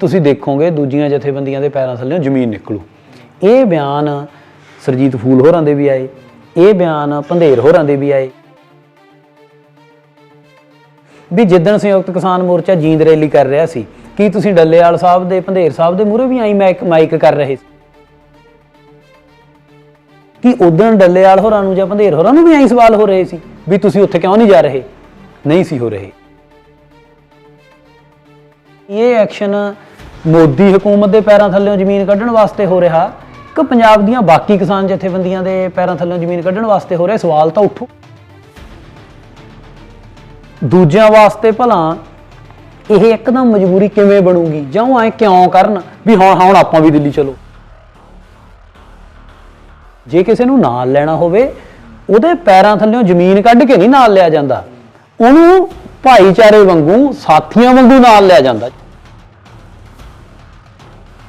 ਤੁਸੀਂ ਦੇਖੋਗੇ ਦੂਜੀਆਂ ਜਥੇਬੰਦੀਆਂ ਦੇ ਪੈਰਾਂ ਥੱਲੇੋਂ ਜ਼ਮੀਨ ਨਿਕਲੂ। ਇਹ ਬਿਆਨ ਸਰਜੀਤ ਫੂਲ ਹੋਰਾਂ ਦੇ ਵੀ ਆਏ, ਇਹ ਬਿਆਨ ਪੰਧੇਰ ਹੋਰਾਂ ਦੇ ਵੀ ਆਏ। ਵੀ ਜਿੱਦਣ ਸੰਯੁਕਤ ਕਿਸਾਨ ਮੋਰਚਾ ਜੀਂਦ ਰੈਲੀ ਕਰ ਰਿਹਾ ਸੀ, ਕੀ ਤੁਸੀਂ ਡੱਲੇਵਾਲ ਸਾਹਿਬ ਦੇ, ਪੰਧੇਰ ਸਾਹਿਬ ਦੇ ਮੂਹਰੇ ਵੀ ਆਈ ਮਾਈਕ ਮਾਈਕ ਕਰ ਰਹੇ ਸੀ? ਕਿ ਉਦੋਂ ਡੱਲੇਵਾਲ ਹੋਰਾਂ ਨੂੰ ਜਾਂ ਪੰਧੇਰ ਹੋਰਾਂ ਨੂੰ ਵੀ ਆਈ ਸਵਾਲ ਹੋ ਰਹੇ ਸੀ ਵੀ ਤੁਸੀਂ ਉੱਥੇ ਕਿਉਂ ਨਹੀਂ ਜਾ ਰਹੇ? ਨਹੀਂ ਸੀ ਹੋ ਰਹੇ। ਇਹ ਐਕਸ਼ਨ ਮੋਦੀ ਹਕੂਮਤ ਦੇ ਪੈਰਾਂ ਥੱਲੇੋਂ ਜ਼ਮੀਨ ਕੱਢਣ ਵਾਸਤੇ ਹੋ ਰਿਹਾ, ਕਿ ਪੰਜਾਬ ਦੀਆਂ ਬਾਕੀ ਕਿਸਾਨ ਜਥੇਬੰਦੀਆਂ ਦੇ ਪੈਰਾਂ ਥੱਲੇੋਂ ਜ਼ਮੀਨ ਕੱਢਣ ਵਾਸਤੇ ਹੋ ਰਿਹਾ, ਸਵਾਲ ਤਾਂ ਉੱਠੋ। ਦੂਜਿਆਂ ਵਾਸਤੇ ਭਲਾ ਇਹ ਇੱਕਦਮ ਮਜਬੂਰੀ ਕਿਵੇਂ ਬਣੂਗੀ? ਜਾਂ ਉਹ ਐ ਕਿਉਂ ਕਰਨ ਵੀ ਹਾਂ ਹੁਣ ਆਪਾਂ ਵੀ ਦਿੱਲੀ ਚਲੋ। ਜੇ ਕਿਸੇ ਨੂੰ ਨਾਲ ਲੈਣਾ ਹੋਵੇ, ਉਹਦੇ ਪੈਰਾਂ ਥੱਲੇੋਂ ਜ਼ਮੀਨ ਕੱਢ ਕੇ ਨਹੀਂ ਨਾਲ ਲਿਆ ਜਾਂਦਾ। ਉਹਨੂੰ ਭਾਈਚਾਰੇ ਵਾਂਗੂ ਸਾਥੀਆਂ ਵਾਂਗੂ ਨਾਲ ਲਿਆ ਜਾਂਦਾ।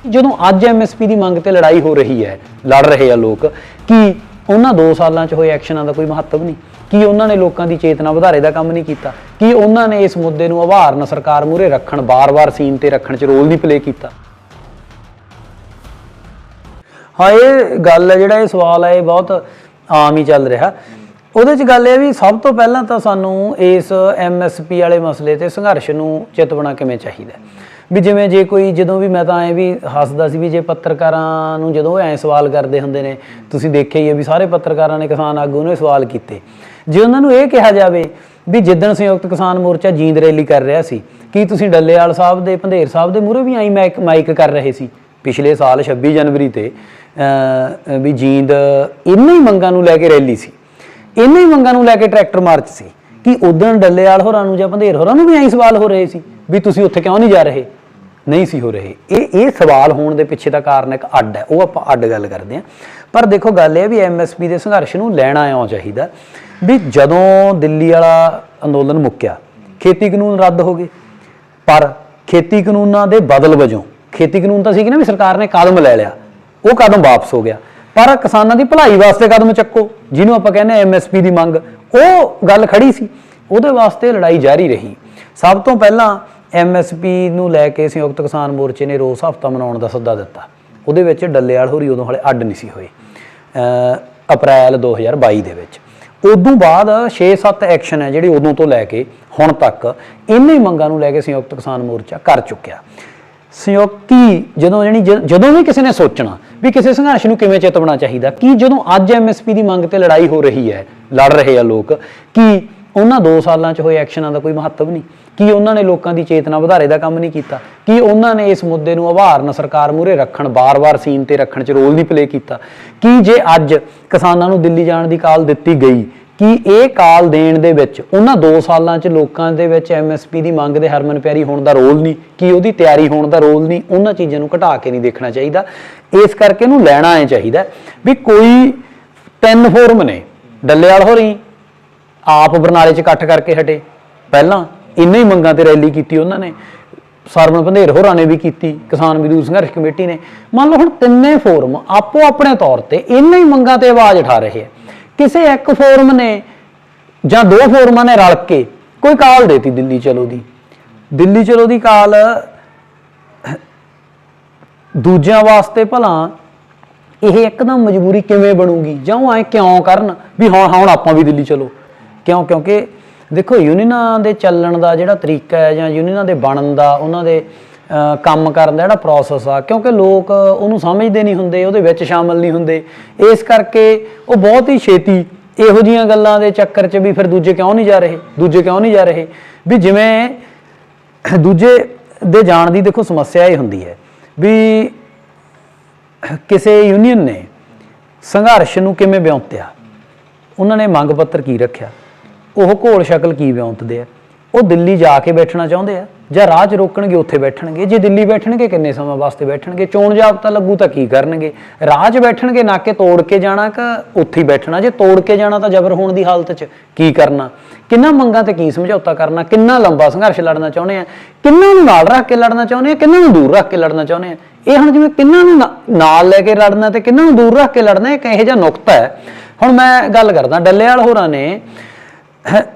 ਜਦੋਂ ਅੱਜ ਐਮਐਸਪੀ ਦੀ ਮੰਗ ਤੇ ਲੜਾਈ ਹੋ ਰਹੀ ਹੈ, ਲੜ ਰਹੇ ਆ ਲੋਕ, ਕੀ ਉਹਨਾਂ 2 ਸਾਲਾਂ 'ਚ ਹੋਏ ਐਕਸ਼ਨਾਂ ਦਾ ਕੋਈ ਮਹੱਤਵ ਨਹੀਂ? ਕੀ ਉਹਨਾਂ ਨੇ ਲੋਕਾਂ ਦੀ ਚੇਤਨਾ ਵਧਾਰੇ ਦਾ ਕੰਮ ਨਹੀਂ ਕੀਤਾ? ਕੀ ਉਹਨਾਂ ਨੇ ਇਸ ਮੁੱਦੇ ਨੂੰ ਆਭਾਰਨ ਸਰਕਾਰ ਮੂਹਰੇ ਰੱਖਣ, ਬਾਰ-ਬਾਰ ਸੀਨ ਤੇ ਰੱਖਣ 'ਚ ਰੋਲ ਨਹੀਂ ਪਲੇ ਕੀਤਾ? ਹਾਂ, ਇਹ ਗੱਲ ਹੈ ਜਿਹੜਾ ਇਹ ਸਵਾਲ ਹੈ, ਇਹ ਬਹੁਤ ਆਮ ਹੀ ਚੱਲ ਰਿਹਾ। ਉਹਦੇ 'ਚ ਗੱਲ ਇਹ ਵੀ ਸਭ ਤੋਂ ਪਹਿਲਾਂ ਤਾਂ ਸਾਨੂੰ ਇਸ ਐਮਐਸਪੀ ਵਾਲੇ ਮਸਲੇ ਤੇ ਸੰਘਰਸ਼ ਨੂੰ ਚਿਤਵਣਾ ਕਿਵੇਂ ਚਾਹੀਦਾ ਵੀ ਜਿਵੇਂ ਜੇ ਕੋਈ, ਜਦੋਂ ਵੀ ਮੈਂ ਤਾਂ ਐ ਵੀ ਹੱਸਦਾ ਸੀ ਵੀ ਜੇ ਪੱਤਰਕਾਰਾਂ ਨੂੰ ਜਦੋਂ ਐ ਸਵਾਲ ਕਰਦੇ ਹੁੰਦੇ ਨੇ, ਤੁਸੀਂ ਦੇਖਿਆ ਹੀ ਹੈ ਵੀ ਸਾਰੇ ਪੱਤਰਕਾਰਾਂ ਨੇ ਕਿਸਾਨ ਆਗੂ ਨੂੰ ਸਵਾਲ ਕੀਤੇ। ਜੇ ਉਹਨਾਂ ਨੂੰ ਇਹ ਕਿਹਾ ਜਾਵੇ ਵੀ ਜਿੱਦਣ ਸੰਯੁਕਤ ਕਿਸਾਨ ਮੋਰਚਾ ਜੀਂਦ ਰੈਲੀ ਕਰ ਰਿਹਾ ਸੀ, ਕੀ ਤੁਸੀਂ ਡੱਲੇਵਾਲ ਸਾਹਿਬ ਦੇ, ਭੰਦੇਰ ਸਾਹਿਬ ਦੇ ਮੂਹਰੇ ਵੀ ਆਈ ਮਾਈਕ ਮਾਈਕ ਕਰ ਰਹੇ ਸੀ? ਪਿਛਲੇ ਸਾਲ 26 ਜਨਵਰੀ ਤੇ ਵੀ ਜੀਂਦ ਇੰਨੇ ਹੀ ਮੰਗਾਂ ਨੂੰ ਲੈ ਕੇ ਰੈਲੀ ਸੀ। ਇਹਨਾਂ ਹੀ ਮੰਗਾਂ ਨੂੰ ਲੈ ਕੇ ਟਰੈਕਟਰ ਮਾਰਚ ਸੀ ਕਿ ਉਦੋਂ ਡੱਲੇਵਾਲ ਹੋਰਾਂ ਨੂੰ ਜਾਂ ਭੰਦੇਰ ਹੋਰਾਂ ਨੂੰ ਵੀ ਐਂ ਸਵਾਲ ਹੋ ਰਹੇ ਸੀ ਵੀ ਤੁਸੀਂ ਉੱਥੇ ਕਿਉਂ ਨਹੀਂ ਜਾ ਰਹੇ? ਨਹੀਂ ਸੀ ਹੋ ਰਹੇ। ਇਹ ਇਹ ਸਵਾਲ ਹੋਣ ਦੇ ਪਿੱਛੇ ਦਾ ਕਾਰਨ ਇੱਕ ਅੱਡ ਹੈ। ਉਹ ਆਪਾਂ ਅੱਡ ਗੱਲ ਕਰਦੇ ਹਾਂ। ਪਰ ਦੇਖੋ, ਗੱਲ ਇਹ ਹੈ ਵੀ ਐਮਐਸਪੀ ਦੇ ਸੰਘਰਸ਼ ਨੂੰ ਲੈਣਾ ਆਉਂ ਚਾਹੀਦਾ ਵੀ ਜਦੋਂ ਦਿੱਲੀ ਵਾਲਾ ਅੰਦੋਲਨ ਮੁੱਕਿਆ, ਖੇਤੀ ਕਾਨੂੰਨ ਰੱਦ ਹੋ ਗਏ। ਪਰ ਖੇਤੀ ਕਾਨੂੰਨਾਂ ਦੇ ਬਦਲ ਵਜੋਂ, ਖੇਤੀ ਕਾਨੂੰਨ ਤਾਂ ਸੀ ਕਿ ਨਾ ਵੀ ਸਰਕਾਰ ਨੇ ਕਦਮ ਲੈ ਲਿਆ, ਉਹ ਕਦਮ ਵਾਪਸ ਹੋ ਗਿਆ। ਪਰ ਕਿਸਾਨਾਂ ਦੀ ਭਲਾਈ ਵਾਸਤੇ ਕਦਮ ਚੱਕੋ, ਜਿਹਨੂੰ ਆਪਾਂ ਕਹਿੰਦੇ ਐਮਐਸਪੀ ਦੀ ਮੰਗ। ਉਹ ਗੱਲ ਖੜੀ ਸੀ। ਉਹਦੇ ਵਾਸਤੇ ਲੜਾਈ ਜਾਰੀ ਰਹੀ। ਸਭ ਤੋਂ ਪਹਿਲਾਂ ਐਮਐਸਪੀ ਨੂੰ ਲੈ ਕੇ ਸੰਯੁਕਤ ਕਿਸਾਨ ਮੋਰਚੇ ਨੇ ਰੋਸ ਹਫਤਾ ਮਨਾਉਣ ਦਾ ਸੱਦਾ ਦਿੱਤਾ। ਉਹਦੇ ਵਿੱਚ ਡੱਲੇਵਾਲ ਹੋਰੀ ਉਦੋਂ ਹਲੇ ਅੱਡ ਨਹੀਂ ਸੀ ਹੋਏ। ਅਹ ਅਪ੍ਰੈਲ 2022 ਦੇ ਵਿੱਚ। ਉਦੋਂ ਬਾਅਦ 6-7 ਐਕਸ਼ਨ ਹੈ ਜਿਹੜੀ ਉਦੋਂ ਤੋਂ ਲੈ ਕੇ ਹੁਣ ਤੱਕ ਇੰਨੇ ਮੰਗਾਂ ਨੂੰ ਲੈ ਕੇ ਸੰਯੁਕਤ ਕਿਸਾਨ ਮੋਰਚਾ ਕਰ ਚੁੱਕਿਆ। ਸੰਯੁਕਤੀ ਜਦੋਂ ਜਿਹੜੀ ਜਦੋਂ ਵੀ ਕਿਸੇ ਨੇ ਸੋਚਣਾ ਵੀ ਕਿਸੇ ਸੰਘਰਸ਼ ਨੂੰ ਕਿਵੇਂ ਚਿਤਵਣਾ ਚਾਹੀਦਾ? ਕੀ ਜਦੋਂ ਅੱਜ ਐਮਐਸਪੀ ਦੀ ਮੰਗ ਤੇ ਲੜਾਈ ਹੋ ਰਹੀ ਹੈ, ਲੜ ਰਹੇ ਆ ਲੋਕ, ਕੀ ਉਹਨਾਂ 2 ਸਾਲਾਂ 'ਚ ਹੋਏ ਐਕਸ਼ਨਾਂ ਦਾ ਕੋਈ ਮਹੱਤਵ ਨਹੀਂ? ਕੀ ਉਹਨਾਂ ਨੇ ਲੋਕਾਂ ਦੀ ਚੇਤਨਾ ਵਧਾਰੇ ਦਾ ਕੰਮ ਨਹੀਂ ਕੀਤਾ? ਕੀ ਉਹਨਾਂ ਨੇ ਇਸ ਮੁੱਦੇ ਨੂੰ ਆਭਾਰਨ ਸਰਕਾਰ ਮੂਹਰੇ ਰੱਖਣ, ਬਾਰ-ਬਾਰ ਸੀਨ ਤੇ ਰੱਖਣ 'ਚ ਰੋਲ ਨਹੀਂ ਪਲੇ ਕੀਤਾ? ਕੀ ਜੇ ਅੱਜ ਕਿਸਾਨਾਂ ਨੂੰ ਦਿੱਲੀ ਜਾਣ ਦੀ ਕਾਲ ਦਿੱਤੀ ਗਈ ਕਿ ਇਹ ਕਾਲ ਦੇਣ ਦੇ ਵਿੱਚ, ਉਹਨਾਂ 2 ਸਾਲਾਂ 'ਚ ਲੋਕਾਂ ਦੇ ਵਿੱਚ ਐਮਐਸਪੀ ਦੀ ਮੰਗ ਦੇ ਹਰਮਨ ਪਿਆਰੀ ਹੋਣ ਦਾ ਰੋਲ ਨਹੀਂ, ਕਿ ਉਹਦੀ ਤਿਆਰੀ ਹੋਣ ਦਾ ਰੋਲ ਨਹੀਂ, ਉਹਨਾਂ ਚੀਜ਼ਾਂ ਨੂੰ ਘਟਾ ਕੇ ਨਹੀਂ ਦੇਖਣਾ ਚਾਹੀਦਾ। ਇਸ ਕਰਕੇ ਇਹਨੂੰ ਲੈਣਾ ਐ ਚਾਹੀਦਾ ਵੀ ਕੋਈ ਤਿੰਨ ਫੋਰਮ ਨੇ, ਡੱਲੇਵਾਲ ਹੋਰੀ, ਆਪ ਬਰਨਾਲੇ 'ਚ ਇਕੱਠ ਕਰਕੇ ਹਟੇ। ਪਹਿਲਾਂ ਇੰਨੇ ਹੀ ਮੰਗਾਂ ਤੇ ਰੈਲੀ ਕੀਤੀ ਉਹਨਾਂ ਨੇ ਸਰਵਣ ਭੰਦੇਰ ਹੋਰਾਂ ਨੇ ਵੀ ਕੀਤੀ, ਕਿਸਾਨ ਮਜ਼ਦੂਰ ਸੰਘਰਸ਼ ਕਮੇਟੀ ਨੇ। ਮੰਨ ਲਓ ਹੁਣ ਤਿੰਨੇ ਫੋਰਮ ਆਪੋ ਆਪਣੇ ਤੌਰ ਤੇ ਇੰਨੇ ਹੀ ਮੰਗਾਂ ਤੇ ਆਵਾਜ਼ ਉਠਾ ਰਹੇ ਆ। ਕਿਸੇ ਇੱਕ ਫੋਰਮ ਨੇ ਜਾਂ ਦੋ ਫੋਰਮਾਂ ਨੇ ਰਲ ਕੇ ਕੋਈ ਕਾਲ ਦੇਤੀ ਦਿੱਲੀ ਚਲੋ ਦੀ। ਦਿੱਲੀ ਚਲੋ ਦੀ ਕਾਲ ਦੂਜਿਆਂ ਵਾਸਤੇ ਭਲਾ ਇਹ ਇੱਕਦਮ ਮਜਬੂਰੀ ਕਿਵੇਂ ਬਣੂਗੀ? ਜਾਂ ਉਹ ਐ ਕਿਉਂ ਕਰਨ ਵੀ ਹੁਣ ਹੁਣ ਆਪਾਂ ਵੀ ਦਿੱਲੀ ਚਲੋ। ਕਿਉਂ? ਕਿਉਂਕਿ ਦੇਖੋ ਯੂਨੀਅਨਾਂ ਦੇ ਚੱਲਣ ਦਾ ਜਿਹੜਾ ਤਰੀਕਾ ਹੈ ਜਾਂ ਯੂਨੀਅਨਾਂ ਦੇ ਬਣਨ ਦਾ, ਉਹਨਾਂ ਦੇ ਕੰਮ ਕਰਨ ਦਾ ਜਿਹੜਾ ਪ੍ਰੋਸੈਸ ਆ, ਕਿਉਂਕਿ ਲੋਕ ਉਹਨੂੰ ਸਮਝਦੇ ਨਹੀਂ ਹੁੰਦੇ, ਉਹਦੇ ਵਿੱਚ ਸ਼ਾਮਲ ਨਹੀਂ ਹੁੰਦੇ। ਇਸ ਕਰਕੇ ਉਹ ਬਹੁਤ ਹੀ ਛੇਤੀ ਇਹੋ ਜੀਆਂ ਗੱਲਾਂ ਦੇ ਚੱਕਰ 'ਚ ਵੀ ਫਿਰ ਦੂਜੇ ਕਿਉਂ ਨਹੀਂ ਜਾ ਰਹੇ? ਦੂਜੇ ਕਿਉਂ ਨਹੀਂ ਜਾ ਰਹੇ? ਵੀ ਜਿਵੇਂ ਦੂਜੇ ਦੇ ਜਾਣ ਦੀ ਦੇਖੋ ਸਮੱਸਿਆ ਇਹ ਹੁੰਦੀ ਹੈ ਵੀ ਕਿਸੇ ਯੂਨੀਅਨ ਨੇ ਸੰਘਰਸ਼ ਨੂੰ ਕਿਵੇਂ ਵਿਉਂਤਿਆ? ਉਹਨਾਂ ਨੇ ਮੰਗ ਪੱਤਰ ਕੀ ਰੱਖਿਆ? ਉਹ ਘੋਲ ਸ਼ਕਲ ਕੀ ਵਿਉਂਤਦੇ ਆ? ਉਹ ਦਿੱਲੀ ਜਾ ਕੇ ਬੈਠਣਾ ਚਾਹੁੰਦੇ ਆ? ਜਾਂ ਰਾਹ 'ਚ ਰੋਕਣਗੇ, ਉੱਥੇ ਬੈਠਣਗੇ। ਜੇ ਦਿੱਲੀ ਬੈਠਣਗੇ, ਕਿੰਨੇ ਸਮਾਂ ਵਾਸਤੇ ਬੈਠਣਗੇ? ਚੋਣ ਜਾਬਤਾ ਲੱਗੂ ਤਾਂ ਕੀ ਕਰਨਗੇ? ਰਾਜ 'ਚ ਬੈਠਣਗੇ ਨਾਕੇ ਤੋੜ ਕੇ ਜਾਣਾ ਕਿ ਉੱਥੇ ਹੀ ਬੈਠਣਾ। ਜੇ ਤੋੜ ਕੇ ਜਾਣਾ ਤਾਂ ਜ਼ਬਰ ਹੋਣ ਦੀ ਹਾਲਤ 'ਚ ਕੀ ਕਰਨਾ? ਕਿੰਨਾ ਮੰਗਾਂ ਤੇ ਕੀ ਸਮਝੌਤਾ ਕਰਨਾ? ਕਿੰਨਾ ਲੰਬਾ ਸੰਘਰਸ਼ ਲੜਨਾ ਚਾਹੁੰਦੇ ਆ? ਕਿੰਨਾਂ ਨੂੰ ਨਾਲ ਰੱਖ ਕੇ ਲੜਨਾ ਚਾਹੁੰਦੇ ਆ? ਕਿੰਨਾਂ ਨੂੰ ਦੂਰ ਰੱਖ ਕੇ ਲੜਨਾ ਚਾਹੁੰਦੇ ਆ? ਇਹ ਹੁਣ ਜਿਵੇਂ ਕਿੰਨਾਂ ਨੂੰ ਨਾ- ਨਾਲ ਲੈ ਕੇ ਲੜਨਾ ਤੇ ਕਿੰਨਾਂ ਨੂੰ ਦੂਰ ਰੱਖ ਕੇ ਲੜਨਾ ਇੱਕ ਇਹੋ ਜਿਹਾ ਨੁਕਤਾ ਹੈ? ਹੁਣ ਮੈਂ ਗੱਲ ਕਰਦਾ, ਡੱਲੇਵਾਲ ਹੋਰਾਂ ਨੇ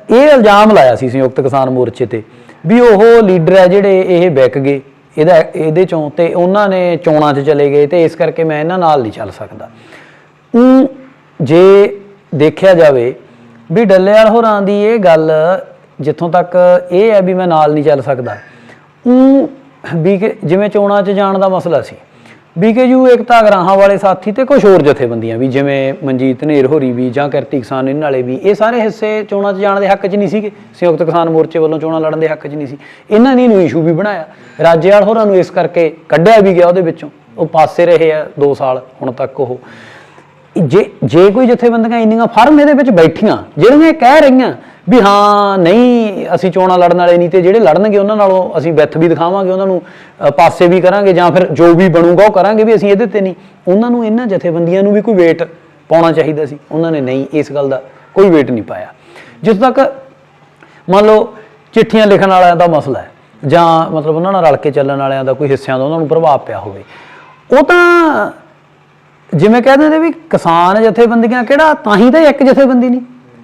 ਇਹ ਇਲਜ਼ਾਮ ਲਾਇਆ ਸੀ ਸੰਯੁਕਤ ਕਿਸਾਨ ਮੋਰਚੇ ਤੇ। ਵੀ ਉਹ ਲੀਡਰ ਹੈ ਜਿਹੜੇ ਇਹ ਵਿਕ ਗਏ। ਇਹਦਾ ਇਹਦੇ ਚੋਂ ਤੇ ਉਹਨਾਂ ਨੇ ਚੋਣਾਂ 'ਚ ਚਲੇ ਗਏ ਤੇ ਇਸ ਕਰਕੇ ਮੈਂ ਇਹਨਾਂ ਨਾਲ ਨਹੀਂ ਚੱਲ ਸਕਦਾ। ਉਹ ਜੇ ਦੇਖਿਆ ਜਾਵੇ ਵੀ ਡੱਲੇਵਾਲ ਹੋਰਾਂ ਦੀ ਇਹ ਗੱਲ ਜਿੱਥੋਂ ਤੱਕ ਇਹ ਹੈ ਵੀ ਮੈਂ ਨਾਲ ਨਹੀਂ ਚੱਲ ਸਕਦਾ। ਉਹ ਵੀ ਜਿਵੇਂ ਚੋਣਾਂ 'ਚ ਜਾਣ ਦਾ ਮਸਲਾ ਸੀ। ਬੀਕੇਯੂ, ਏਕਤਾ ਗਰਾਹਾਂ ਵਾਲੇ ਸਾਥੀ ਤੇ ਕੁਝ ਹੋਰ ਜਥੇਬੰਦੀਆਂ ਵੀ, ਜਿਵੇਂ ਮਨਜੀਤ ਨੇਰ ਹੋਰੀ ਵੀ ਜਾਂ ਕਿਰਤੀ ਕਿਸਾਨ ਇਹਨਾਂ ਵਾਲੇ ਵੀ, ਇਹ ਸਾਰੇ ਹਿੱਸੇ ਚੋਣਾਂ 'ਚ ਜਾਣ ਦੇ ਹੱਕ 'ਚ ਨਹੀਂ ਸੀਗੇ। ਸੰਯੁਕਤ ਕਿਸਾਨ ਮੋਰਚੇ ਵੱਲੋਂ ਚੋਣਾਂ ਲੜਨ ਦੇ ਹੱਕ 'ਚ ਨਹੀਂ ਸੀ। ਇਹਨਾਂ ਨੇ ਇਹਨੂੰ ਇਸ਼ੂ ਵੀ ਬਣਾਇਆ। ਰਾਜੇਵਾਲ ਹੋਰਾਂ ਨੂੰ ਇਸ ਕਰਕੇ ਕੱਢਿਆ ਵੀ ਗਿਆ ਉਹਦੇ ਵਿੱਚੋਂ। ਉਹ ਪਾਸੇ ਰਹੇ ਆ 2 ਸਾਲ, ਹੁਣ ਤੱਕ ਉਹ। ਜੇ ਜੇ ਕੋਈ ਜਥੇਬੰਦੀਆਂ ਇੰਨੀਆਂ ਫਰਮ ਇਹਦੇ ਵਿੱਚ ਬੈਠੀਆਂ, ਜਿਹੜੀਆਂ ਇਹ ਕਹਿ ਰਹੀਆਂ ਵੀ ਹਾਂ, ਨਹੀਂ, ਅਸੀਂ ਚੋਣਾਂ ਲੜਨ ਵਾਲੇ ਨਹੀਂ ਤੇ ਜਿਹੜੇ ਲੜਨਗੇ ਉਹਨਾਂ ਨਾਲੋਂ ਅਸੀਂ ਵਿੱਥ ਵੀ ਦਿਖਾਵਾਂਗੇ, ਉਹਨਾਂ ਨੂੰ ਪਾਸੇ ਵੀ ਕਰਾਂਗੇ ਜਾਂ ਫਿਰ ਜੋ ਵੀ ਬਣੂਗਾ ਉਹ ਕਰਾਂਗੇ ਵੀ ਅਸੀਂ ਇਹਦੇ ਤੇ ਨਹੀਂ। ਉਹਨਾਂ ਨੂੰ ਇਹਨਾਂ ਜਥੇਬੰਦੀਆਂ ਨੂੰ ਵੀ ਕੋਈ ਵੇਟ ਪਾਉਣਾ ਚਾਹੀਦਾ ਸੀ। ਉਹਨਾਂ ਨੇ ਨਹੀਂ ਇਸ ਗੱਲ ਦਾ ਕੋਈ ਵੇਟ ਨਹੀਂ ਪਾਇਆ। ਜਿੱਥੋਂ ਤੱਕ ਮੰਨ ਲਓ ਚਿੱਠੀਆਂ ਲਿਖਣ ਵਾਲਿਆਂ ਦਾ ਮਸਲਾ ਹੈ ਜਾਂ ਮਤਲਬ ਉਹਨਾਂ ਨਾਲ ਰਲ ਕੇ ਚੱਲਣ ਵਾਲਿਆਂ ਦਾ ਕੋਈ ਹਿੱਸਿਆਂ ਦਾ ਉਹਨਾਂ ਨੂੰ ਪ੍ਰਭਾਵ ਪਿਆ ਹੋਵੇ। ਉਹ ਤਾਂ ਜਿਵੇਂ ਕਹਿੰਦੇ ਨੇ ਵੀ ਕਿਸਾਨ ਜਥੇਬੰਦੀਆਂ ਕਿਹੜਾ ਤਾਂ ਹੀ ਤਾਂ ਇੱਕ ਜਥੇਬੰਦੀ ਨਹੀਂ।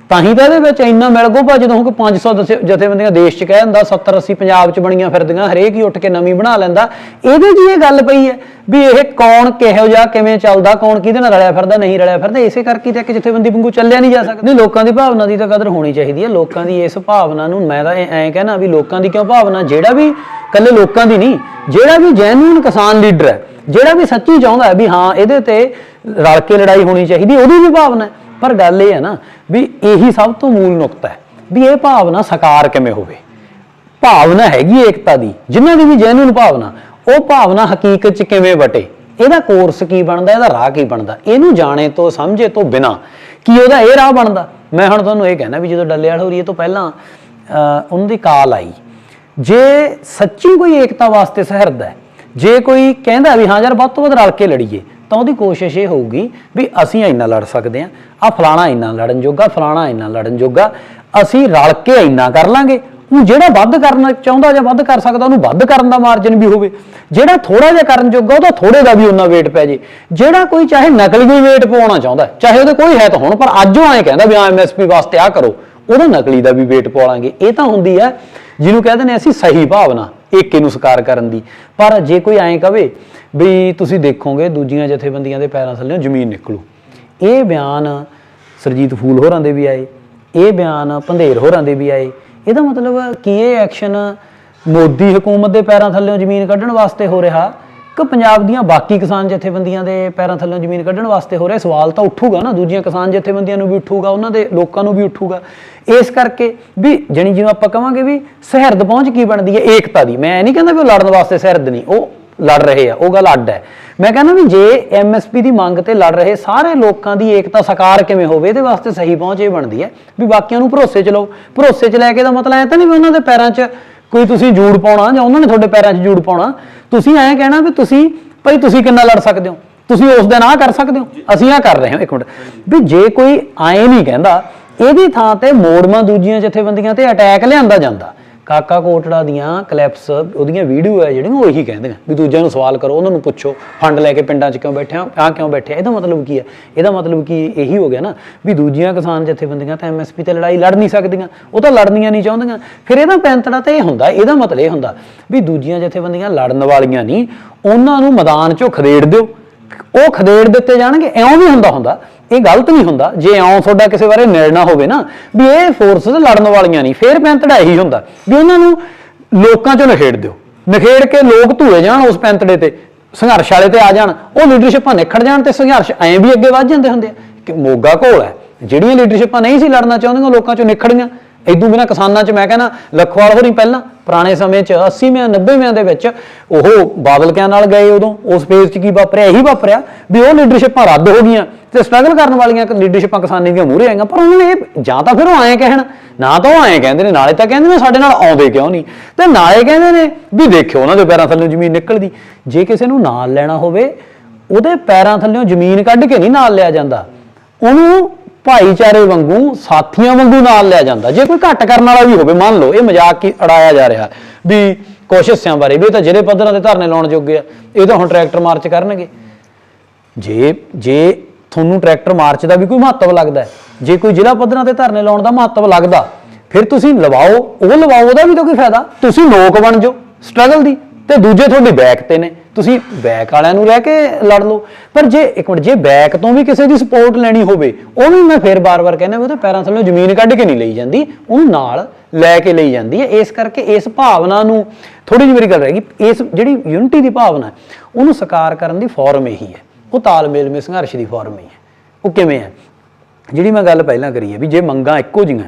ਤਾਂ ਹੀ ਤਾਂ ਇਹਦੇ ਵਿੱਚ ਇੰਨਾ ਮਿਲ ਗੋ ਭਾ ਜਦੋਂ ਕਿ 500 ਜਥੇ- ਜਥੇਬੰਦੀਆਂ ਦੇਸ਼ 'ਚ ਕਹਿ ਦਿੰਦਾ 70 80 ਪੰਜਾਬ 'ਚ ਬਣੀਆਂ ਫਿਰਦੀਆਂ, ਹਰੇਕ ਹੀ ਉੱਠ ਕੇ ਨਵੀਂ ਬਣਾ ਲੈਂਦਾ। ਇਹਦੇ 'ਚ ਇਹ ਗੱਲ ਪਈ ਹੈ ਵੀ ਇਹ ਕੌਣ ਕਿਹੋ ਜਿਹਾ, ਕਿਵੇਂ ਚੱਲਦਾ, ਕੌਣ ਕਿਹਦੇ ਨਾਲ ਰਲਿਆ ਫਿਰਦਾ, ਨਹੀਂ ਰਲਿਆ ਫਿਰਦਾ, ਇਸੇ ਕਰਕੇ ਤਾਂ ਇੱਕ ਜਥੇਬੰਦੀ ਵਾਂਗੂ ਚੱਲਿਆ ਨਹੀਂ ਜਾ ਸਕਦਾ। ਨਹੀਂ, ਲੋਕਾਂ ਦੀ ਭਾਵਨਾ ਦੀ ਤਾਂ ਕਦਰ ਹੋਣੀ ਚਾਹੀਦੀ ਹੈ। ਲੋਕਾਂ ਦੀ ਇਸ ਭਾਵਨਾ ਨੂੰ ਮੈਂ ਤਾਂ ਐ ਐਂ ਕਹਿਣਾ ਵੀ ਲੋਕਾਂ ਦੀ ਕਿਉਂ ਭਾਵਨਾ? ਜਿਹੜਾ ਵੀ ਕੱਲੇ ਲੋਕਾਂ ਦੀ ਨਹੀਂ, ਜਿਹੜਾ ਵੀ ਜੈਨੂਨ ਕਿਸਾਨ ਲੀਡਰ ਹੈ, ਜਿਹੜਾ ਵੀ ਸੱਚੀ ਚਾਹੁੰਦਾ ਹੈ ਵੀ ਹਾਂ, ਇਹਦੇ ਤੇ ਰਲ ਕੇ ਲੜਾਈ ਹੋਣੀ ਚਾਹੀਦੀ, ਉਹਦੀ ਵੀ ਭਾਵਨਾ ਹੈ। ਪਰ ਗੱਲ ਇਹ ਹੈ ਨਾ ਵੀ ਇਹੀ ਸਭ ਤੋਂ ਮੂਲ ਨੁਕਤਾ ਹੈ ਵੀ ਇਹ ਭਾਵਨਾ ਸਾਕਾਰ ਕਿਵੇਂ ਹੋਵੇ। ਭਾਵਨਾ ਹੈਗੀ ਏਕਤਾ ਦੀ ਜਿਨ੍ਹਾਂ ਦੀ ਵੀ ਜੈਨੂਨ ਭਾਵਨਾ ਉਹ ਭਾਵਨਾ ਹਕੀਕਤ 'ਚ ਕਿਵੇਂ ਵਟੇ? ਇਹਦਾ ਕੋਰਸ ਕੀ ਬਣਦਾ ਇਹਦਾ ਰਾਹ ਕੀ ਬਣਦਾ? ਇਹਨੂੰ ਜਾਣੇ ਤੋਂ ਸਮਝੇ ਤੋਂ ਬਿਨਾ ਕੀ ਉਹਦਾ ਇਹ ਰਾਹ ਬਣਦਾ? ਮੈਂ ਹੁਣ ਤੁਹਾਨੂੰ ਇਹ ਕਹਿਣਾ ਵੀ ਜਦੋਂ ਡੱਲੇਆਲ ਹੋ ਰਹੀ ਹੈ ਤੋਂ ਪਹਿਲਾਂ ਅਹ, ਉਹਨਾਂ ਦੀ ਕਾਲ ਆਈ ਜੇ ਸੱਚੀ ਕੋਈ ਏਕਤਾ ਵਾਸਤੇ ਸਹਿਰਦਾ ਹੈ ਜੇ ਕੋਈ ਕਹਿੰਦਾ ਵੀ ਹਾਂ ਯਾਰ ਵੱਧ ਤੋਂ ਵੱਧ ਰਲ ਕੇ ਲੜੀਏ ਤਾਂ ਉਹਦੀ ਕੋਸ਼ਿਸ਼ ਇਹ ਹੋਊਗੀ ਵੀ ਅਸੀਂ ਇੰਨਾ ਲੜ ਸਕਦੇ ਹਾਂ। ਆ ਫਲਾਣਾ ਇੰਨਾ ਲੜਨ ਜੋਗਾ, ਫਲਾਣਾ ਇੰਨਾ ਲੜਨ ਜੋਗਾ। ਅਸੀਂ ਰਲ ਕੇ ਇੰਨਾ ਕਰ ਲਾਂਗੇ। ਉਹ ਜਿਹੜਾ ਵੱਧ ਕਰਨਾ ਚਾਹੁੰਦਾ ਜਾਂ ਵੱਧ ਕਰ ਸਕਦਾ, ਉਹਨੂੰ ਵੱਧ ਕਰਨ ਦਾ ਮਾਰਜਨ ਵੀ ਹੋਵੇ। ਜਿਹੜਾ ਥੋੜਾ ਜਿਹਾ ਕਰਨ ਜੋਗਾ ਉਹਦਾ ਥੋੜੇ ਦਾ ਵੀ ਉਹਨਾਂ weight ਪੈ ਜੇ। ਜਿਹੜਾ ਕੋਈ ਚਾਹੇ ਨਕਲੀ ਕੋਈ weight ਪਵਾਉਣਾ ਚਾਹੁੰਦਾ, ਚਾਹੇ ਉਹਦੇ ਕੋਈ ਹੈ ਤਾਂ ਹੁਣ, ਪਰ ਅੱਜ ਉਹ ਐਂ ਕਹਿੰਦਾ ਵੀ ਆ ਐਮਐਸਪੀ ਵਾਸਤੇ ਆ ਕਰੋ। ਉਹਦਾ ਨਕਲੀ ਦਾ ਵੀ weight ਪਵਾਲਾਂਗੇ ਇਹ ਤਾਂ ਹੁੰਦੀ ਹੈ, ਜਿਹਨੂੰ ਕਹਿੰਦੇ ਨੇ ਅਸੀਂ ਸਹੀ ਭਾਵਨਾ। ਏਕੇ ਨੂੰ ਸਕਾਰ ਕਰਨ ਦੀ। ਪਰ ਜੇ ਕੋਈ ਐਂ ਕਵੇ ਵੀ ਤੁਸੀਂ ਦੇਖੋਗੇ ਦੂਜੀਆਂ ਜਥੇਬੰਦੀਆਂ ਦੇ ਪੈਰਾਂ ਥੱਲੇੋਂ ਜ਼ਮੀਨ ਨਿਕਲੂ। ਇਹ ਬਿਆਨ ਸਰਜੀਤ ਫੂਲ ਹੋਰਾਂ ਦੇ ਵੀ ਆਏ, ਇਹ ਬਿਆਨ ਭੰਦੇਰ ਹੋਰਾਂ ਦੇ ਵੀ ਆਏ। ਇਹਦਾ ਮਤਲਬ ਕੀ ਇਹ ਐਕਸ਼ਨ ਮੋਦੀ ਹਕੂਮਤ ਦੇ ਪੈਰਾਂ ਥੱਲੇੋਂ ਜ਼ਮੀਨ ਕੱਢਣ ਵਾਸਤੇ ਹੋ ਰਿਹਾ ਕਿ ਪੰਜਾਬ ਦੀਆਂ ਬਾਕੀ ਕਿਸਾਨ ਜਥੇਬੰਦੀਆਂ ਦੇ ਪੈਰਾਂ ਥੱਲੇੋਂ ਜ਼ਮੀਨ ਕੱਢਣ ਵਾਸਤੇ ਹੋ ਰਿਹਾ? ਸਵਾਲ ਤਾਂ ਉੱਠੂਗਾ ਨਾ। ਦੂਜੀਆਂ ਕਿਸਾਨ ਜਥੇਬੰਦੀਆਂ ਨੂੰ ਵੀ ਉੱਠੂਗਾ, ਉਹਨਾਂ ਦੇ ਲੋਕਾਂ ਨੂੰ ਵੀ ਉੱਠੂਗਾ। ਇਸ ਕਰਕੇ ਵੀ ਜਣੀ ਜਿਵੇਂ ਆਪਾਂ ਕਵਾਂਗੇ ਵੀ ਸਹਿਰਦ ਪਹੁੰਚ ਕੀ ਬਣਦੀ ਹੈ? ਏਕਤਾ ਦੀ। ਮੈਂ ਇਹ ਨਹੀਂ ਕਹਿੰਦਾ ਵੀ ਉਹ ਲੜਨ ਵਾਸਤੇ ਸਹਿਰਦ ਨਹੀਂ। ਉਹ ਲੜ ਰਹੇ ਆ। ਉਹ ਗੱਲ ਅੱਡ ਹੈ। ਮੈਂ ਕਹਿੰਦਾ ਵੀ ਜੇ ਐਮਐਸਪੀ ਦੀ ਮੰਗ ਤੇ ਲੜ ਰਹੇ ਸਾਰੇ ਲੋਕਾਂ ਦੀ ਏਕਤਾ ਸਾਕਾਰ ਕਿਵੇਂ ਹੋਵੇ, ਇਹਦੇ ਵਾਸਤੇ ਸਹੀ ਪਹੁੰਚ ਇਹ ਬਣਦੀ ਹੈ ਵੀ ਬਾਕੀਆਂ ਨੂੰ ਭਰੋਸੇ ਚ ਲਓ। ਭਰੋਸੇ ਚ ਲੈ ਕੇ ਦਾ ਮਤਲਬ ਐ ਤਾਂ ਨਹੀਂ ਵੀ ਉਹਨਾਂ ਦੇ ਪੈਰਾਂ 'ਚ ਕੋਈ ਤੁਸੀਂ ਜੂੜ ਪਾਉਣਾ ਜਾਂ ਉਹਨਾਂ ਨੇ ਤੁਹਾਡੇ ਪੈਰਾਂ 'ਚ ਜੂੜ ਪਾਉਣਾ। ਤੁਸੀਂ ਐਂ ਕਹਿਣਾ ਵੀ ਤੁਸੀਂ ਭਾਈ ਤੁਸੀਂ ਕਿੰਨਾ ਲੜ ਸਕਦੇ ਹੋ? ਤੁਸੀਂ ਉਸ ਦਿਨ ਆਹ ਕਰ ਸਕਦੇ ਹੋ? ਅਸੀਂ ਆਹ ਕਰ ਰਹੇ ਹਾਂ। ਇੱਕ ਮਿੰਟ। ਵੀ ਜੇ ਕੋਈ ਐਂ ਨਹੀਂ ਕਹਿੰਦਾ ਇਹਦੀ ਥਾਂ ਤੇ ਮੋੜਮਾ ਦੂਜੀਆਂ ਜਥੇਬੰਦੀਆਂ ਤੇ ਅਟੈਕ ਲਿਆਂਦਾ ਜਾਂਦਾ। ਕਾਕਾ ਕੋਟੜਾ ਦੀਆਂ ਕਲਿੱਪਸ ਉਹਦੀਆਂ ਵੀਡੀਓ ਹੈ ਜਿਹੜੀਆਂ, ਉਹ ਇਹੀ ਕਹਿੰਦੀਆਂ ਵੀ ਦੂਜਿਆਂ ਨੂੰ ਸਵਾਲ ਕਰੋ, ਉਹਨਾਂ ਨੂੰ ਪੁੱਛੋ, ਫੰਡ ਲੈ ਕੇ ਪਿੰਡਾਂ 'ਚ ਕਿਉਂ ਬੈਠੇ ਆ ਆ ਕਿਉਂ ਬੈਠੇ ਆ? ਇਹਦਾ ਮਤਲਬ ਕੀ ਹੈ ਇਹਦਾ ਮਤਲਬ ਕੀ ਇਹੀ ਹੋ ਗਿਆ ਨਾ ਵੀ ਦੂਜੀਆਂ ਕਿਸਾਨ ਜਥੇਬੰਦੀਆਂ ਤਾਂ ਐਮਐਸਪੀ ਤੇ ਲੜਾਈ ਲੜ ਨਹੀਂ ਸਕਦੀਆਂ, ਉਹ ਤਾਂ ਲੜਨੀਆਂ ਨਹੀਂ ਚਾਹੁੰਦੀਆਂ। ਫਿਰ ਇਹਦਾ ਪੈਂਤੜਾ ਤਾਂ ਇਹ ਹੁੰਦਾ, ਇਹਦਾ ਮਤਲਬ ਇਹ ਹੁੰਦਾ ਵੀ ਦੂਜੀਆਂ ਜਥੇਬੰਦੀਆਂ ਲੜਨ ਵਾਲੀਆਂ ਨਹੀਂ, ਉਹਨਾਂ ਨੂੰ ਮੈਦਾਨ 'ਚੋਂ ਖਦੇੜ ਦਿਓ। ਉਹ ਖਦੇੜ ਦਿੱਤੇ ਜਾਣਗੇ, ਐਉਂ ਵੀ ਹੁੰਦਾ ਹੁੰਦਾ। ਇਹ ਗਲਤ ਨਹੀਂ ਹੁੰਦਾ। ਜੇ ਐਉਂ ਤੁਹਾਡਾ ਕਿਸੇ ਬਾਰੇ ਨਿਰਣਾ ਹੋਵੇ ਨਾ, ਵੀ ਇਹ ਫੋਰਸਸ ਲੜਨ ਵਾਲੀਆਂ ਨਹੀਂ, ਫੇਰ ਪੈਂਤੜਾ ਇਹੀ ਹੁੰਦਾ। ਵੀ ਉਹਨਾਂ ਨੂੰ ਲੋਕਾਂ ਚੋਂ ਨਿਖੇੜ ਦਿਓ। ਨਿਖੇੜ ਕੇ ਲੋਕ ਧੂਏ ਜਾਣ ਉਸ ਪੈਂਤੜੇ ਤੇ, ਸੰਘਰਸ਼ ਵਾਲੇ ਤੇ ਆ ਜਾਣ। ਉਹ ਲੀਡਰਸ਼ਿਪਾਂ ਨਿਖੜ ਜਾਣ ਤੇ ਸੰਘਰਸ਼ ਐਂ ਵੀ ਅੱਗੇ ਵੱਧ ਜਾਂਦੇ ਹੁੰਦੇ ਆ। ਕਿ ਮੋਗਾ ਘੋਲ ਹੈ। ਜਿਹੜੀਆਂ ਲੀਡਰਸ਼ਿਪਾਂ ਨਹੀਂ ਸੀ ਲੜਨਾ ਚਾਹੁੰਦੀਆਂ ਲੋਕਾਂ ਚੋਂ ਨਿਖੜੀਆਂ ਇਦੋਂ ਬਿਨਾ ਕਿਸਾਨਾਂ 'ਚ ਮੈਂ ਕਹਿੰਦਾ ਲਖਵਾਲ ਹੋਰੀ ਪਹਿਲਾਂ, ਪੁਰਾਣੇ ਸਮੇਂ 'ਚ 80ਵਿਆਂ 90ਵਿਆਂ ਦੇ ਵਿੱਚ, ਉਹ ਬਾਦਲ ਕਿਆਂ ਨਾਲ ਗਏ ਉਦੋਂ, ਉਸ ਫੇਜ਼ 'ਚ ਕੀ ਵਾਪਰਿਆ? ਇਹੀ ਵਾਪਰਿਆ ਵੀ ਉਹ ਲੀਡਰਸ਼ਿਪਾਂ ਰੱਦ ਹੋ ਗਈਆਂ ਤੇ ਸਟਰਗਲ ਕਰਨ ਵਾਲੀਆਂ ਲੀਡਰਸ਼ਿਪਾਂ ਕਿਸਾਨੀ ਦੀਆਂ ਮੂਹਰੇ ਆਈਆਂ। ਪਰ ਉਹਨਾਂ ਨੇ ਇਹ ਜਾਂ ਤਾਂ ਫਿਰ ਉਹ ਆਏ ਕਹਿਣ, ਨਾ ਤਾਂ ਉਹ ਐਂ ਕਹਿੰਦੇ ਨੇ, ਨਾਲੇ ਤਾਂ ਕਹਿੰਦੇ ਨੇ ਸਾਡੇ ਨਾਲ ਆਉਂਦੇ ਕਿਉਂ ਨਹੀਂ? ਤੇ ਨਾਲੇ ਕਹਿੰਦੇ ਨੇ ਵੀ ਦੇਖਿਓ ਉਹਨਾਂ ਦੇ ਪੈਰਾਂ ਥੱਲੇ ਜ਼ਮੀਨ ਨਿਕਲਦੀ। ਜੇ ਕਿਸੇ ਨੂੰ ਨਾਲ ਲੈਣਾ ਹੋਵੇ, ਉਹਦੇ ਪੈਰਾਂ ਥੱਲੇੋਂ ਜ਼ਮੀਨ ਕੱਢ ਕੇ ਨਹੀਂ ਨਾਲ ਲਿਆ ਜਾਂਦਾ। ਉਹਨੂੰ ਭਾਈਚਾਰੇ ਵਾਂਗੂ, ਸਾਥੀਆਂ ਵਾਂਗੂ ਨਾਲ ਲਿਆ ਜਾਂਦਾ। ਜੇ ਕੋਈ ਘੱਟ ਕਰਨ ਵਾਲਾ ਵੀ ਹੋਵੇ, ਮੰਨ ਲਓ, ਇਹ ਮਜ਼ਾਕ ਕੀ ਅੜਾਇਆ ਜਾ ਰਿਹਾ ਵੀ ਕੁਛ ਹਿੱਸਿਆਂ ਬਾਰੇ, ਵੀ ਇਹ ਤਾਂ ਜਿਹੜੇ ਪੱਧਰਾਂ ਤੇ ਧਰਨੇ ਲਾਉਣ ਜੋਗੇ ਆ, ਇਹ ਤਾਂ ਹੁਣ ਟਰੈਕਟਰ ਮਾਰਚ ਕਰਨਗੇ। ਜੇ ਜੇ ਤੁਹਾਨੂੰ ਟਰੈਕਟਰ ਮਾਰਚ ਦਾ ਵੀ ਕੋਈ ਮਹੱਤਵ ਲੱਗਦਾ ਜੇ ਕੋਈ ਜ਼ਿਲ੍ਹਾ ਪੱਧਰਾਂ ਤੇ ਧਰਨੇ ਲਾਉਣ ਦਾ ਮਹੱਤਵ ਲੱਗਦਾ, ਫਿਰ ਤੁਸੀਂ ਲਵਾਓ, ਉਹ ਲਵਾਓ, ਉਹਦਾ ਵੀ ਤਾਂ ਕੋਈ ਫਾਇਦਾ। ਤੁਸੀਂ ਲੋਕ ਬਣ ਜਾਓ, ਸਟਰਗਲ ਦੀ। ਤੇ ਦੂਜੇ ਤੁਹਾਡੇ ਬੈਕ ਤੇ ਨੇ। ਤੁਸੀਂ ਬੈਕ ਵਾਲਿਆਂ ਨੂੰ ਲੈ ਕੇ ਲੜ ਲਓ। ਪਰ ਜੇ, ਇੱਕ ਮਿੰਟ, ਜੇ ਬੈਕ ਤੋਂ ਵੀ ਕਿਸੇ ਦੀ ਸਪੋਰਟ ਲੈਣੀ ਹੋਵੇ, ਉਹ ਵੀ ਮੈਂ ਫੇਰ ਬਾਰ-ਬਾਰ ਕਹਿੰਦਾ ਵੀ ਉਹਦੇ ਪੈਰਾਂ ਥੱਲੇ ਜ਼ਮੀਨ ਕੱਢ ਕੇ ਨਹੀਂ ਲਈ ਜਾਂਦੀ, ਉਹਨੂੰ ਨਾਲ ਲੈ ਕੇ ਲਈ ਜਾਂਦੀ ਹੈ। ਇਸ ਕਰਕੇ ਇਸ ਭਾਵਨਾ ਨੂੰ ਥੋੜੀ ਜਿਹੀ ਮੇਰੀ ਗੱਲ ਰਹੇਗੀ ਇਸ ਜਿਹੜੀ ਯੂਨਿਟੀ ਦੀ ਭਾਵਨਾ, ਉਹਨੂੰ ਸਾਕਾਰ ਕਰਨ ਦੀ ਫਾਰਮ ਇਹੀ ਹੈ। ਉਹ ਤਾਲਮੇਲ ਮੇ ਸੰਘਰਸ਼ ਦੀ ਫਾਰਮ ਹੀ ਹੈ। ਉਹ ਕਿਵੇਂ ਹੈ? ਜਿਹੜੀ ਮੈਂ ਗੱਲ ਪਹਿਲਾਂ ਕਰੀ ਹੈ ਵੀ ਜੇ ਮੰਗਾਂ ਇੱਕੋ ਜਿਹੀਆਂ,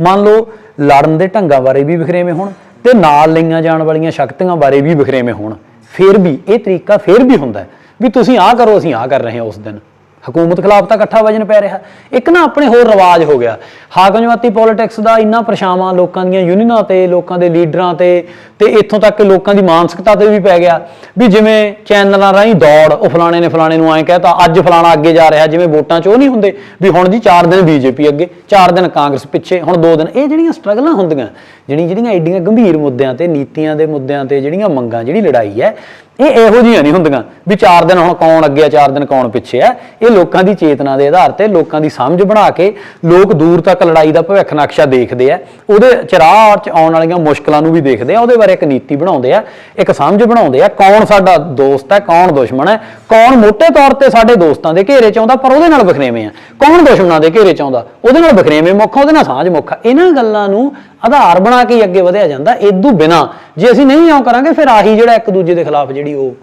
ਮੰਨ ਲਓ ਲੜਨ ਦੇ ਢੰਗਾਂ ਬਾਰੇ ਵੀ ਵਿਖਰੇਵੇਂ ਹੋਣ ਤੇ ਨਾਲ ਲਈਆਂ ਜਾਣ ਵਾਲੀਆਂ ਸ਼ਕਤੀਆਂ ਬਾਰੇ ਵੀ ਵਿਖਰੇਵੇਂ ਹੋਣ ਫਿਰ ਵੀ, ਇਹ ਤਰੀਕਾ ਫਿਰ ਵੀ ਹੁੰਦਾ ਵੀ ਤੁਸੀਂ ਆਹ ਕਰੋ, ਅਸੀਂ ਆਹ ਕਰ ਰਹੇ ਹਾਂ ਉਸ ਦਿਨ। ਹਕੂਮਤ ਖਿਲਾਫ ਤਾਂ ਇਕੱਠਾ ਵਜਨ ਪੈ ਰਿਹਾ। ਇੱਕ ਨਾ ਆਪਣੇ ਹੋਰ ਰਿਵਾਜ ਹੋ ਗਿਆ। ਹਾਕਮ ਜਮਾਤੀ ਪੋਲਿਟਿਕਸ ਦਾ ਇੰਨਾ ਪਰਛਾਵਾਂ ਲੋਕਾਂ ਦੀਆਂ ਯੂਨੀਅਨਾਂ ਤੇ, ਲੋਕਾਂ ਦੇ ਲੀਡਰਾਂ ਤੇ ਤੇ ਇੱਥੋਂ ਤੱਕ ਕਿ ਲੋਕਾਂ ਦੀ ਮਾਨਸਿਕਤਾ ਤੇ ਵੀ ਪੈ ਗਿਆ ਵੀ ਜਿਵੇਂ ਚੈਨਲਾਂ ਰਾਹੀਂ ਦੌੜ, ਉਹ ਫਲਾਣੇ ਨੇ ਫਲਾਣੇ ਨੂੰ ਐਂ ਕਹਿਤਾ, ਅੱਜ ਫਲਾਣਾ ਅੱਗੇ ਜਾ ਰਿਹਾ, ਜਿਵੇਂ ਵੋਟਾਂ 'ਚ ਉਹ ਨਹੀਂ ਹੁੰਦੇ ਵੀ ਹੁਣ ਜੀ 4 ਦਿਨ ਬੀਜੇਪੀ ਅੱਗੇ 4 ਦਿਨ ਕਾਂਗਰਸ ਪਿੱਛੇ, ਹੁਣ 2 ਦਿਨ। ਇਹ ਜਿਹੜੀਆਂ ਸਟਰਗਲਾਂ ਹੁੰਦੀਆਂ, ਜਿਹੜੀਆਂ ਜਿਹੜੀਆਂ ਐਡੀਆਂ ਗੰਭੀਰ ਮੁੱਦਿਆਂ ਤੇ, ਨੀਤੀਆਂ ਦੇ ਮੁੱਦਿਆਂ ਤੇ, ਜਿਹੜੀਆਂ ਮੰਗਾਂ, ਜਿਹੜੀ ਲੜਾਈ ਹੈ ਇਹ ਇਹੋ ਜਿਹੀਆਂ ਨਹੀਂ ਹੁੰਦੀਆਂ ਵੀ 4 ਦਿਨ ਹੁਣ ਕੌਣ ਅੱਗੇ ਆ 4 ਦਿਨ ਕੌਣ ਪਿੱਛੇ ਆ। ਇਹ ਲੋਕਾਂ ਦੀ ਚੇਤਨਾ ਦੇ ਆਧਾਰ ਤੇ, ਲੋਕਾਂ ਦੀ ਸਮਝ ਬਣਾ ਕੇ ਲੋਕ ਦੂਰ ਤੱਕ ਲੜਾਈ ਦਾ ਭਵਿੱਖ ਨਕਸ਼ਾ ਦੇਖਦੇ ਆ। ਉਹਦੇ ਚਰਾਹ 'ਚ ਆਉਣ ਵਾਲੀਆਂ ਮੁਸ਼ਕਲਾਂ ਨੂੰ ਵੀ ਦੇਖਦੇ ਆ, ਉਹਦੇ ਬਾਰੇ ਇੱਕ ਨੀਤੀ ਬਣਾਉਂਦੇ ਆ, ਇੱਕ ਸਮਝ ਬਣਾਉਂਦੇ ਆ ਕੌਣ ਸਾਡਾ ਦੋਸਤ ਹੈ, ਕੌਣ ਦੁਸ਼ਮਣ ਹੈ, ਕੌਣ ਮੋਟੇ ਤੌਰ ਤੇ ਸਾਡੇ ਦੋਸਤਾਂ ਦੇ ਘੇਰੇ 'ਚ ਆਉਂਦਾ, ਪਰ ਉਹਦੇ ਨਾਲ ਬਖਰੇਵੇਂ ਆ। ਕੌਣ ਦੁਸ਼ਮਣਾਂ ਦੇ ਘੇਰੇ 'ਚ ਆਉਂਦਾ, ਉਹਦੇ ਨਾਲ ਬਖਰੇਵੇਂ ਮੁੱਖ ਉਹਦੇ ਨਾਲ ਸਾਂਝ ਮੁੱਖ ਇਹਨਾਂ ਗੱਲਾਂ ਨੂੰ ਆਧਾਰ ਬਣਾ ਕੇ ਹੀ ਅੱਗੇ ਵਧਿਆ ਜਾਂਦਾ ਇਦੋਂ ਬਿਨਾ। ਜੇ ਅਸੀਂ ਨਹੀਂ ਇਉਂ ਕਰਾਂਗੇ, ਫਿਰ ਆਹੀ ਜਿਹੜਾ ਇੱਕ ਦੂਜੇ ਦੇ ਖਿਲਾਫ ਜਿਹੜੀ ਉਹ